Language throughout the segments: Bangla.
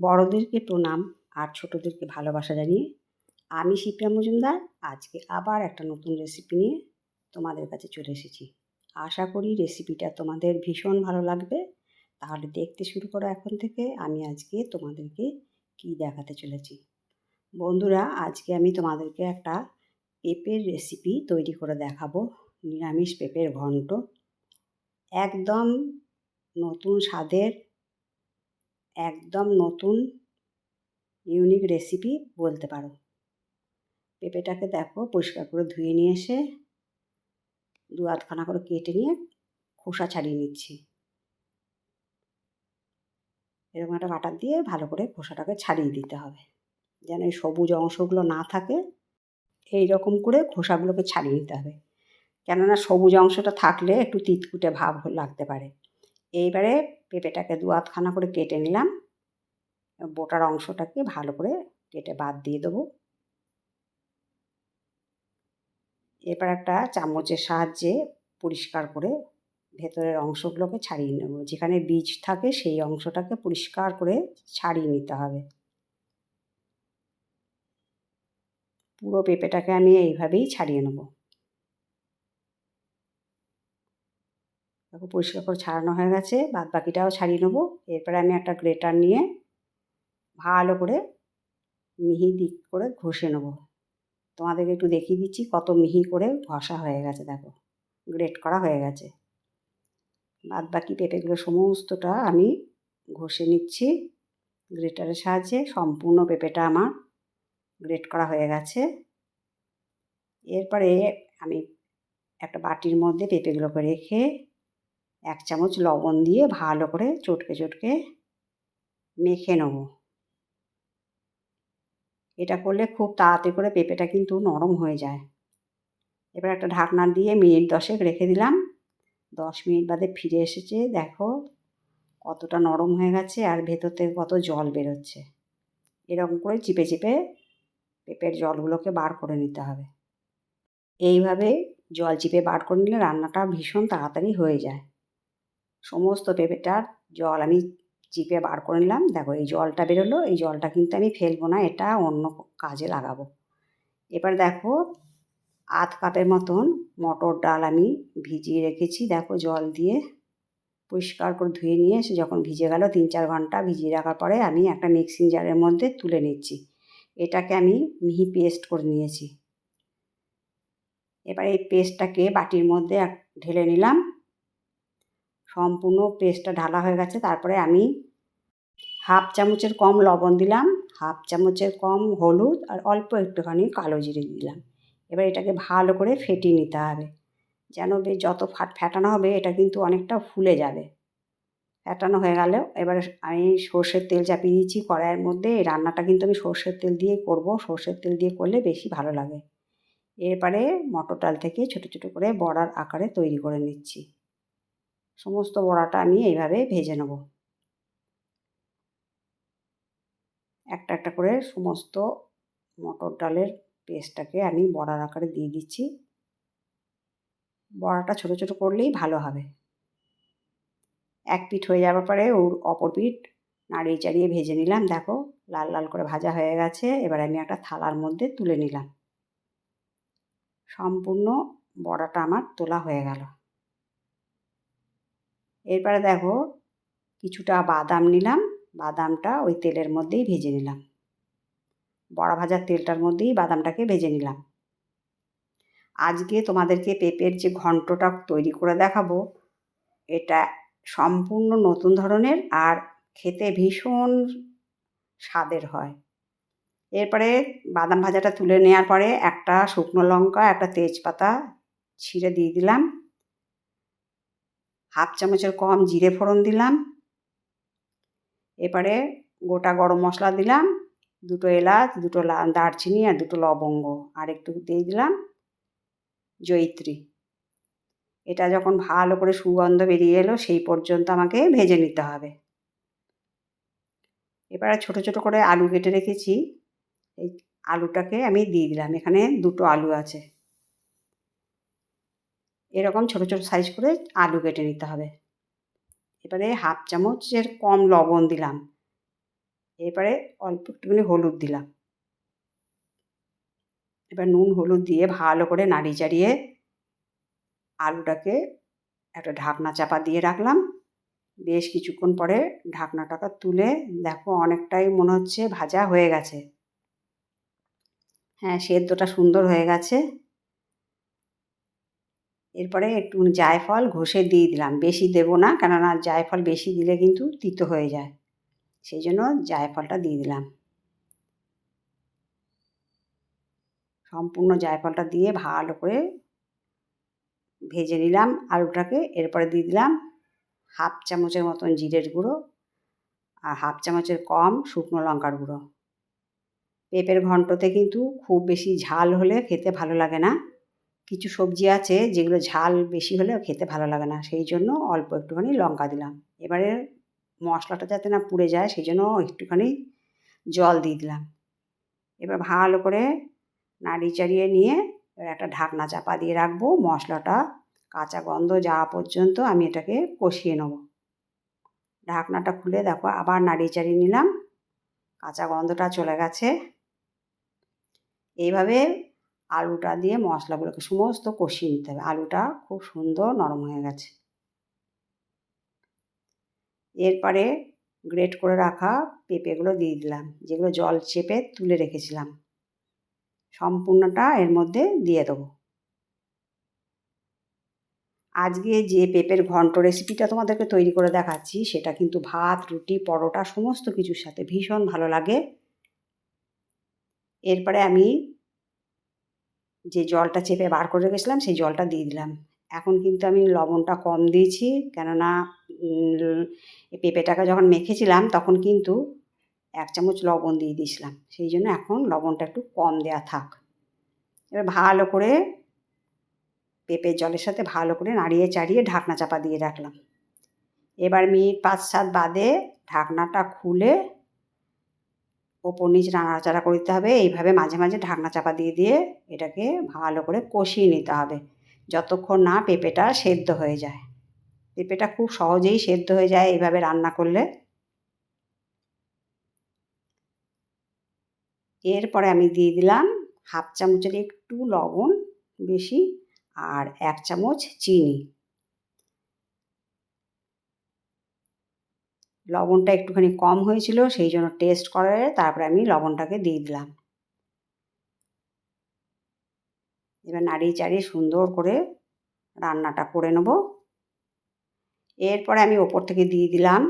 বড়োদেরকে প্রণাম আর ছোটোদেরকে ভালোবাসা জানিয়ে আমি শিপ্রা মজুমদার। আজকে আবার একটা নতুন রেসিপি নিয়ে তোমাদের কাছে চলে এসেছি। আশা করি রেসিপিটা তোমাদের ভীষণ ভালো লাগবে। তাহলে দেখতে শুরু করো এখন থেকে। আমি আজকে তোমাদেরকে কি দেখাতে চলেছি। বন্ধুরা, আজকে আমি তোমাদেরকে একটা পেঁপের রেসিপি তৈরি করে দেখাবো। নিরামিষ পেঁপের ঘন্ট। একদম নতুন স্বাদের একদম নতুন ইউনিক রেসিপি বলতে পারো। পেঁপেটাকে দেখো পরিষ্কার করে ধুয়ে নিয়ে এসে দু আধখানা করে কেটে নিয়ে খোসা ছাড়িয়ে নিচ্ছি। এরকম একটা বাটার দিয়ে ভালো করে খোসাটাকে ছাড়িয়ে দিতে হবে। যেন এই সবুজ অংশগুলো না থাকে এই রকম করে খোসাগুলোকে ছাড়িয়ে নিতে হবে। কেননা সবুজ অংশটা থাকলে একটু তিতকুটে ভাব লাগতে পারে। এইবারে পেঁপেটাকে দু আধখানা করে কেটে নিলাম। বোটার অংশটাকে ভালো করে কেটে বাদ দিয়ে দেবো। এরপর একটা চামচের সাহায্যে পরিষ্কার করে ভেতরের অংশগুলোকে ছাড়িয়ে নেব। যেখানে বীজ থাকে সেই অংশটাকে পরিষ্কার করে ছাড়িয়ে নিতে হবে। পুরো পেঁপেটাকে আমি এইভাবেই ছাড়িয়ে নেব। দেখো পরিষ্কার করে ছাড়ানো হয়ে গেছে। বাদ বাকিটাও ছাড়িয়ে নেব। এরপরে আমি একটা গ্রেটার নিয়ে ভালো করে মিহি দিক করে ঘষে নেব। তোমাদেরকে একটু দেখিয়ে দিচ্ছি কত মিহি করে ঘষা হয়ে গেছে, দেখো। গ্রেট করা হয়ে গেছে। বাদ বাকি পেঁপেগুলো সমস্তটা আমি ঘষে নিচ্ছি। গ্রেটারের সাহায্যে সম্পূর্ণ পেঁপেটা আমার গ্রেট করা হয়ে গেছে। এরপরে আমি একটা বাটির মধ্যে পেঁপেগুলোকে রেখে এক চামচ লবণ দিয়ে ভালো করে চটকে চটকে মেখে নেব। এটা করলে খুব তাড়াতাড়ি করে পেঁপেটা কিন্তু নরম হয়ে যায়। এবার একটা ঢাকনা দিয়ে মিনিট দশেক রেখে দিলাম। দশ মিনিট বাদে ফিরে এসেছে, দেখো কতটা নরম হয়ে গেছে আর ভেতর থেকে কত জল বেরোচ্ছে। এরকম করে চিপে চিপে পেঁপের জলগুলোকে বার করে নিতে হবে। এইভাবে জল চিপে বার করে নিলে রান্নাটা ভীষণ তাড়াতাড়ি হয়ে যায়। সমস্ত পেঁপেটার জল আমি চিপে বার করে নিলাম। দেখো, এই জলটা বেরোলো, এই জলটা কিন্তু আমি ফেলব না, এটা অন্য কাজে লাগাবো। এবার দেখো, আধ কাপের মতন মটর ডাল আমি ভিজিয়ে রেখেছি। দেখো, জল দিয়ে পরিষ্কার করে ধুয়ে নিয়ে এসে যখন ভিজে গেল, তিন চার ঘণ্টা ভিজিয়ে রাখার পরে আমি একটা মিক্সিং জারের মধ্যে তুলে নিচ্ছি। এটাকে আমি মিহি পেস্ট করে নিয়েছি। এবার এই পেস্টটাকে বাটির মধ্যে ঢেলে নিলাম। সম্পূর্ণ পেস্টটা ঢালা হয়ে গেছে। তারপরে আমি হাফ চামচের কম লবণ দিলাম, হাফ চামচের কম হলুদ আর অল্প একটুখানি কালো জিরে দিলাম। এবার এটাকে ভালো করে ফেটিয়ে নিতে হবে। যেন বেশ যত ফাট ফ্যাটানো হবে এটা কিন্তু অনেকটা ফুলে যাবে। ফ্যাটানো হয়ে গেল। এবার আমি সর্ষের তেল চাপিয়ে দিয়েছি। কড়াইয়ের মধ্যে এই রান্নাটা কিন্তু আমি সর্ষের তেল দিয়েই করব। সর্ষের তেল দিয়ে করলে বেশি ভালো লাগে। এরপরে মটর ডাল থেকে ছোটো ছোটো করে বড়ার আকারে তৈরি করে নিচ্ছি। সমস্ত বড়াটা আমি এইভাবে ভেজে নেব। একটা একটা করে সমস্ত মটর ডালের পেস্টটাকে আমি বড়ার আকারে দিয়ে দিচ্ছি। বড়াটা ছোটো ছোটো করলেই ভালো হবে। এক পিঠ হয়ে যাওয়ার পরে ওর অপর পিঠ নাড়িয়ে চাড়িয়ে ভেজে নিলাম। দেখো, লাল লাল করে ভাজা হয়ে গেছে। এবার আমি একটা থালার মধ্যে তুলে নিলাম। সম্পূর্ণ বড়াটা আমার তোলা হয়ে গেল। এরপরে দেখো কিছুটা বাদাম নিলাম, বাদামটা ওই তেলের মধ্যেই ভেজে নিলাম। বড়া ভাজার তেলটার মধ্যেই বাদামটাকে ভেজে নিলাম। আজকে তোমাদেরকে পেঁপের যে ঘন্টটা তৈরি করে দেখাবো, এটা সম্পূর্ণ নতুন ধরনের আর খেতে ভীষণ স্বাদের হয়। এরপরে বাদাম ভাজাটা তুলে নেওয়ার পরে একটা শুকনো লঙ্কা, একটা তেজপাতা ছিঁড়ে দিয়ে দিলাম। হাফ চামচের কম জিরে ফোড়ন দিলাম। এবারে গোটা গরম মশলা দিলাম। দুটো এলাচ, দুটো দারচিনি আর দুটো লবঙ্গ আর একটু দিয়ে দিলাম জৈত্রী এটা যখন ভালো করে সুগন্ধ বেরিয়ে এলো সেই পর্যন্ত আমাকে ভেজে নিতে হবে। এবারে ছোট ছোট করে আলু কেটে রেখেছি। এই আলুটাকে আমি দিয়ে দিলাম। এখানে দুটো আলু আছে। এরকম ছোট ছোট সাইজ করে আলু কেটে নিতে হবে। এবারে হাফ চামচের কম লবণ দিলাম। এরপরে অল্প একটুখানি হলুদ দিলাম। এবার নুন হলুদ দিয়ে ভালো করে নাড়িয়ে চাড়িয়ে আলুটাকে একটা ঢাকনা চাপা দিয়ে রাখলাম। বেশ কিছুক্ষণ পরে ঢাকনাটাকে তুলে দেখো অনেকটাই মনে হচ্ছে ভাজা হয়ে গেছে। হ্যাঁ সেদ্ধটা সুন্দর হয়ে গেছে। এরপরে একটু জায়ফল ঘষে দিয়ে দিলাম। বেশি দেবো না, কেননা জায়ফল বেশি দিলে কিন্তু তিতো হয়ে যায়। সেই জন্য জায়ফলটা দিয়ে দিলাম। সম্পূর্ণ জায়ফলটা দিয়ে ভালো করে ভেজে নিলাম আলুটাকে। এরপরে দিয়ে দিলাম হাফ চামচের মতন জিরের গুঁড়ো আর হাফ চামচের কম শুকনো লঙ্কার গুঁড়ো। পেঁপের ঘন্টতে কিন্তু খুব বেশি ঝাল হলে খেতে ভালো লাগে না। কিছু সবজি আছে যেগুলো ঝাল বেশি হলেও খেতে ভালো লাগে না, সেই জন্য অল্প একটুখানি লঙ্কা দিলাম। এবারে মশলাটা যাতে না পুড়ে যায়, সেই জন্য একটুখানি জল দিয়ে দিলাম। এবার ভালো করে নাড়ি চাড়িয়ে নিয়ে এবার একটা ঢাকনা চাপা দিয়ে রাখব, মশলাটা কাঁচা গন্ধ যাওয়া পর্যন্ত আমি এটাকে কষিয়ে নেব। ঢাকনাটা খুলে দেখো, আবার নাড়িয়ে চাড়িয়ে নিলাম, কাঁচা গন্ধটা চলে গেছে। এইভাবে আলুটা দিয়ে মশলাগুলোকে সমস্ত কষিয়ে নিতে হবে। আলুটা খুব সুন্দর নরম হয়ে গেছে। এরপরে গ্রেট করে রাখা পেঁপেগুলো দিয়ে দিলাম, যেগুলো জল চেপে তুলে রেখেছিলাম। সম্পূর্ণটা এর মধ্যে দিয়ে দেবো। আজকে যে পেঁপের ঘন্ট রেসিপিটা তোমাদেরকে তৈরি করে দেখাচ্ছি, সেটা কিন্তু ভাত, রুটি, পরোটা, সমস্ত কিছুর সাথে ভীষণ ভালো লাগে। এরপরে আমি যে জলটা চেপে বার করে রেখেছিলাম, সেই জলটা দিয়ে দিলাম। এখন কিন্তু আমি লবণটা কম দিয়েছি, কেননা পেঁপেটাকে যখন মেখেছিলাম, তখন কিন্তু এক চামচ লবণ দিয়ে দিয়েছিলাম। সেই জন্য এখন লবণটা একটু কম দেওয়া থাক। এবার ভালো করে পেঁপের জলের সাথে ভালো করে নাড়িয়ে চাড়িয়ে ঢাকনা চাপা দিয়ে রাখলাম। এবার মিনিট পাঁচ সাত বাদে ঢাকনাটা খুলে ওপর নিচ নাড়াচাড়া করতে হবে। এইভাবে মাঝে মাঝে ঢাকনা চাপা দিয়ে দিয়ে এটাকে ভালো করে কষিয়ে নিতে হবে। যতক্ষণ না পেঁপেটা সেদ্ধ হয়ে যায়। পেঁপেটা খুব সহজেই সেদ্ধ হয়ে যায় এইভাবে রান্না করলে। এরপরে আমি দিয়ে দিলাম হাফ চামচের একটু লবণ বেশি আর এক চামচ চিনি। লবণটা একটুখানি কম হয়েছিল, সেই জন্য টেস্ট করে তারপরে আমি লবণটাকে দিয়ে দিলাম। এবার নাড়িয়ে চাড়িয়ে সুন্দর করে রান্নাটা করে নেব। এরপরে আমি ওপর থেকে দিয়ে দিলাম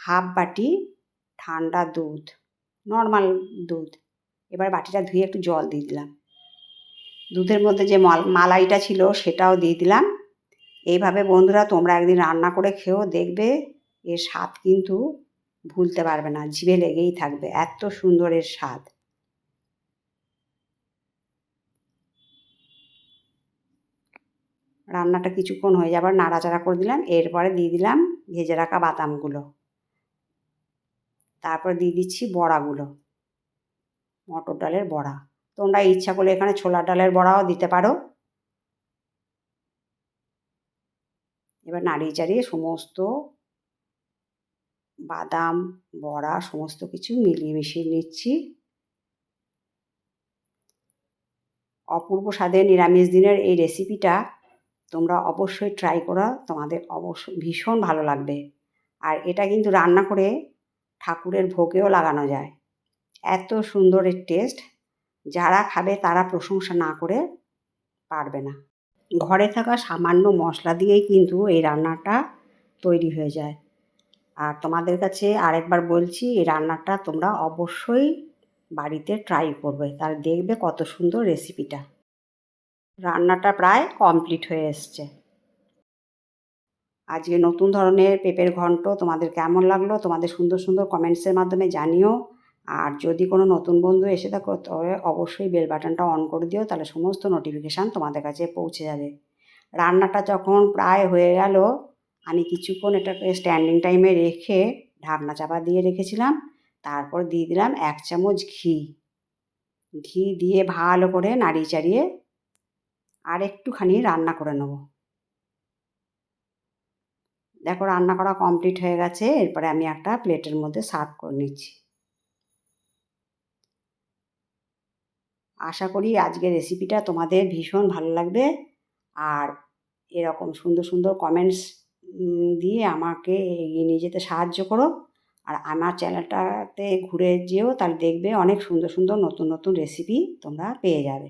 হাফ বাটি ঠান্ডা দুধ নর্মাল দুধ। এবার বাটিটা ধুয়ে একটু জল দিয়ে দিলাম। দুধের মধ্যে যে মালাইটা ছিল সেটাও দিয়ে দিলাম। এইভাবে বন্ধুরা তোমরা একদিন রান্না করে খেয়েও দেখবে, এর স্বাদ কিন্তু ভুলতে পারবে না, জিভে লেগেই থাকবে, এত সুন্দর এর স্বাদ। রান্নাটা কিছুক্ষণ হয়ে যাবার নাড়াচাড়া করে দিলাম, এরপরে দিয়ে দিলাম ভেজে রাখা বাদামগুলো। তারপর দিয়ে দিচ্ছি বড়াগুলো, মটর ডালের বড়া। তোমরা ইচ্ছা করলে এখানে ছোলার ডালের বড়াও দিতে পারো। এবার নাড়িয়ে চাড়িয়ে সমস্ত বাদাম, বড়া, সমস্ত কিছু মিলিয়ে মিশিয়ে নিচ্ছি। অপূর্ব স্বাদের নিরামিষ দিনের এই রেসিপিটা তোমরা অবশ্যই ট্রাই করো, তোমাদের অবশ্য ভীষণ ভালো লাগবে। আর এটা কিন্তু রান্না করে ঠাকুরের ভোগেও লাগানো যায়। এত সুন্দরের টেস্ট যারা খাবে তারা প্রশংসা না করে পারবে না। ঘরে থাকা সামান্য মশলা দিয়েই কিন্তু এই রান্নাটা তৈরি হয়ে যায়। আর তোমাদের কাছে আরেকবার বলছি, এই রান্নাটা তোমরা অবশ্যই বাড়িতে ট্রাই করবে। তার দেখবে কত সুন্দর রেসিপিটা রান্নাটা প্রায় কমপ্লিট হয়ে এসছে। আজকে নতুন ধরনের পেঁপের ঘন্ট তোমাদের কেমন লাগল? তোমাদের সুন্দর সুন্দর কমেন্টসের মাধ্যমে জানিও। আর যদি কোনো নতুন বন্ধু এসে থাকো, তবে অবশ্যই বেল বাটনটা অন করে দিও, তাহলে সমস্ত নোটিফিকেশান তোমাদের কাছে পৌঁছে যাবে। রান্নাটা যখন প্রায় হয়ে গেল, আমি কিছুক্ষণ এটাকে স্ট্যান্ডিং টাইমে রেখে ঢাকনা চাপা দিয়ে রেখেছিলাম, তারপর দিয়ে দিলাম এক চামচ ঘি। ঘি দিয়ে ভালো করে নাড়িয়ে চাড়িয়ে আর একটুখানি রান্না করে নেব। দেখো রান্না করা কমপ্লিট হয়ে গেছে, এরপরে আমি একটা প্লেটের মধ্যে সার্ভ করে নিচ্ছি। আশা করি আজকের রেসিপিটা তোমাদের ভীষণ ভালো লাগবে। আর এরকম সুন্দর সুন্দর কমেন্টস দিয়ে আমাকে এগিয়ে নিয়ে যেতে সাহায্য করো। আর আমার চ্যানেলটাতে ঘুরে যেও, তাহলে দেখবে অনেক সুন্দর সুন্দর নতুন নতুন রেসিপি তোমরা পেয়ে যাবে।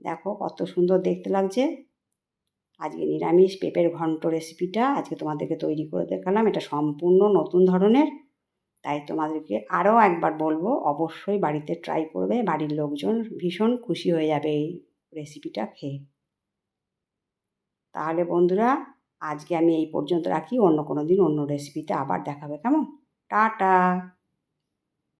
দেখো কত সুন্দর দেখতে লাগছে। আজকে নিরামিষ পেঁপের ঘন্ট রেসিপিটা আজকে তোমাদেরকে তৈরি করে দেখালাম। এটা সম্পূর্ণ নতুন ধরনের। তাই তোমাদেরকে আরও একবার বলব, অবশ্যই বাড়িতে ট্রাই করবে, বাড়ির লোকজন ভীষণ খুশি হয়ে যাবে এই রেসিপিটা খেয়ে। তাহলে বন্ধুরা, আজকে আমি এই পর্যন্ত রাখি, অন্য কোনো দিন অন্য রেসিপিতে আবার দেখাবে, কেমন? টাটা!